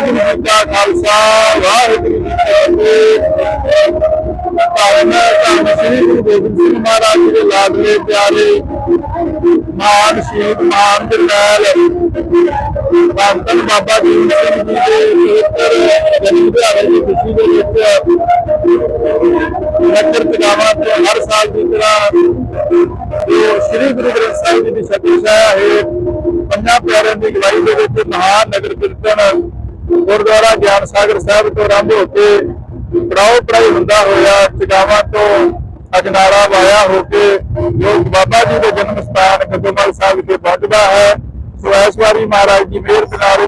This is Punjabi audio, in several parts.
ਵਾਹਿਗੁਰੂ ਜੀ ਕਾ ਖਾਲਸਾ, ਵਾਹਿਗੁਰੂ ਜੀ ਕੀ ਫਤਿਹ। ਧੰਨ ਧੰਨ ਸ੍ਰੀ ਗੁਰੂ ਗੋਬਿੰਦ ਸਿੰਘ ਮਹਾਰਾਜ ਦੇ ਲਾਡਲੇ ਪਿਆਰੇ ਮਾਨ ਸ਼ਹੀਦ ਮਾਨ ਜਰਨੈਲ ਧੰਨ ਬਾਬਾ ਜੀ ਸਿੰਘ ਜੀ ਦੇ ਪਵਿੱਤਰ ਜਨਮ ਦਿਹਾੜੇ ਦੀ ਖੁਸ਼ੀ ਦੇ ਵਿੱਚ ਨਗਰ ਤਗਾਵਾਂ ਤੋਂ ਹਰ ਸਾਲ ਦੀ ਤਰ੍ਹਾਂ ਸ੍ਰੀ ਗੁਰੂ ਗ੍ਰੰਥ ਸਾਹਿਬ ਜੀ ਦੀ ਸਤੀ ਛਾਇਆ ਹੈ ਪੰਜਾਂ ਪਿਆਰਿਆਂ ਦੀ ਅਗਵਾਈ ਦੇ ਵਿੱਚ ਮਹਾਨ ਨਗਰ ਕੀਰਤਨ ਗੁਰਦੁਆਰਾ ਗਿਆਨ ਸਾਗਰ ਸਾਹਿਬ ਤੋਂ ਆਰੰਭ ਹੋ ਕੇ ਪੜਾਓ ਪੜਾਈ ਹੁੰਦਾ ਹੋਇਆ, ਚਗਾਵਾਂ ਤੋਂ ਅਜਨਾਲਾ ਵਾਇਆ ਹੋ ਕੇ ਜੋ ਬਾਬਾ ਜੀ ਦੇ ਜਨਮ ਸਥਾਨ ਗੱਗੋਮਲ ਸਾਹਿਬ ਤੇ ਪਹੁੰਚਦਾ ਹੈ। ਸੋ ਮਹਾਰਾਜ ਦੀ ਮਿਹਰ ਨਾਲ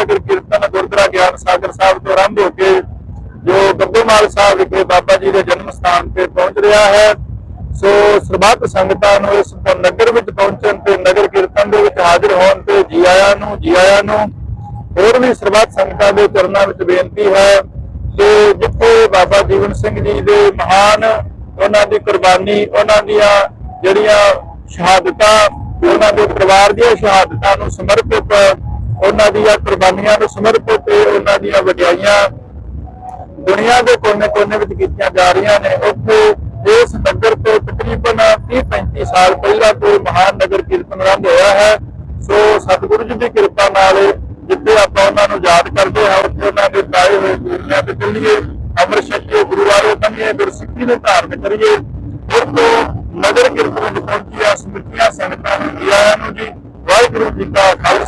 ਇਹ ਕੀਰਤਨ ਗੁਰਦੁਆਰਾ ਗਿਆਨ ਸਾਗਰ ਸਾਹਿਬ ਤੋਂ ਆਰੰਭ ਹੋ ਕੇ ਜੋ ਗੱਗੋਮਲ ਸਾਹਿਬ ਵਿਖੇ ਬਾਬਾ ਜੀ ਦੇ ਜਨਮ ਸਥਾਨ ਤੇ ਪਹੁੰਚ ਰਿਹਾ ਹੈ। ਸੋ ਸਰਬੱਤ ਸੰਗਤਾਂ ਨੂੰ ਇਸ ਨਗਰ ਵਿੱਚ ਪਹੁੰਚਣ ਤੇ ਨਗਰ ਕੀਰਤਨ ਦੇ ਵਿੱਚ ਹਾਜ਼ਰ ਹੋਣ ਤੇ ਜੀ ਆਇਆਂ ਨੂੰ, ਜੀ ਆਇਆਂ ਨੂੰ ਹੋਰ ਵੀ ਸਰਬੱਤ ਸੰਗਤਾਂ ਦੇ ਚਰਨਾਂ ਵਿੱਚ ਬੇਨਤੀ ਹੈ ਕਿ ਜਿੱਥੇ ਬਾਬਾ ਜੀਵਨ ਸਿੰਘ ਜੀ ਦੇ ਮਹਾਨ ਉਹਨਾਂ ਦੀ ਕੁਰਬਾਨੀ, ਉਹਨਾਂ ਦੀਆਂ ਜਿਹੜੀਆਂ ਸ਼ਹਾਦਤਾਂ, ਉਹਨਾਂ ਦੇ ਪਰਿਵਾਰ ਦੀਆਂ ਸ਼ਹਾਦਤਾਂ ਨੂੰ ਸਮਰਪਿਤ, ਉਹਨਾਂ ਦੀਆਂ ਕੁਰਬਾਨੀਆਂ ਨੂੰ ਸਮਰਪਿਤ ਉਹਨਾਂ ਦੀਆਂ ਵਡਿਆਈਆਂ ਦੁਨੀਆ ਦੇ ਕੋਨੇ-ਕੋਨੇ ਵਿੱਚ ਕੀਤੀਆਂ ਜਾ ਰਹੀਆਂ ਨੇ। ਉੱਥੇ ਇਸ ਨਗਰ ਤੋਂ ਤਕਰੀਬਨ 30-35 ਸਾਲ ਪਹਿਲਾਂ ਤੋਂ ਮਹਾਨ ਨਗਰ ਕੀਰਤਨ ਆਰੰਭ ਹੋਇਆ ਹੈ। ਸੋ ਸਤਿਗੁਰੂ ਜੀ ਦੀ ਕਿਰਪਾ ਨਾਲ ਜਿੱਥੇ ਆਪਾਂ ਉਹਨਾਂ ਨੂੰ ਯਾਦ ਕਰਦੇ ਹਾਂ, ਉੱਥੇ ਉਹਨਾਂ ਦੇ ਪਾਏ ਹੋਏ ਗੁਰੂਆਂ ਤੇ ਚੱਲੀਏ ਅਮਰ ਸ਼ਕਤੀ ਗੁਰੂਆਂ ਨੂੰ ਤੰਗੇ ਗੁਰਸਿੱਖੀ ਨੂੰ ਧਾਰਨ ਕਰੀਏ ਫਿਰ ਤੋਂ ਨਗਰ ਕਿਰਤ ਵਿੱਚ ਪਹੁੰਚੀਆਂ ਸਮਿਤੀਆਂ ਸੰਗਤਾਂ ਨੂੰ ਨੂੰ ਜੀ, ਵਾਹਿਗੁਰੂ ਜੀ ਕਾ ਖਾਲਸਾ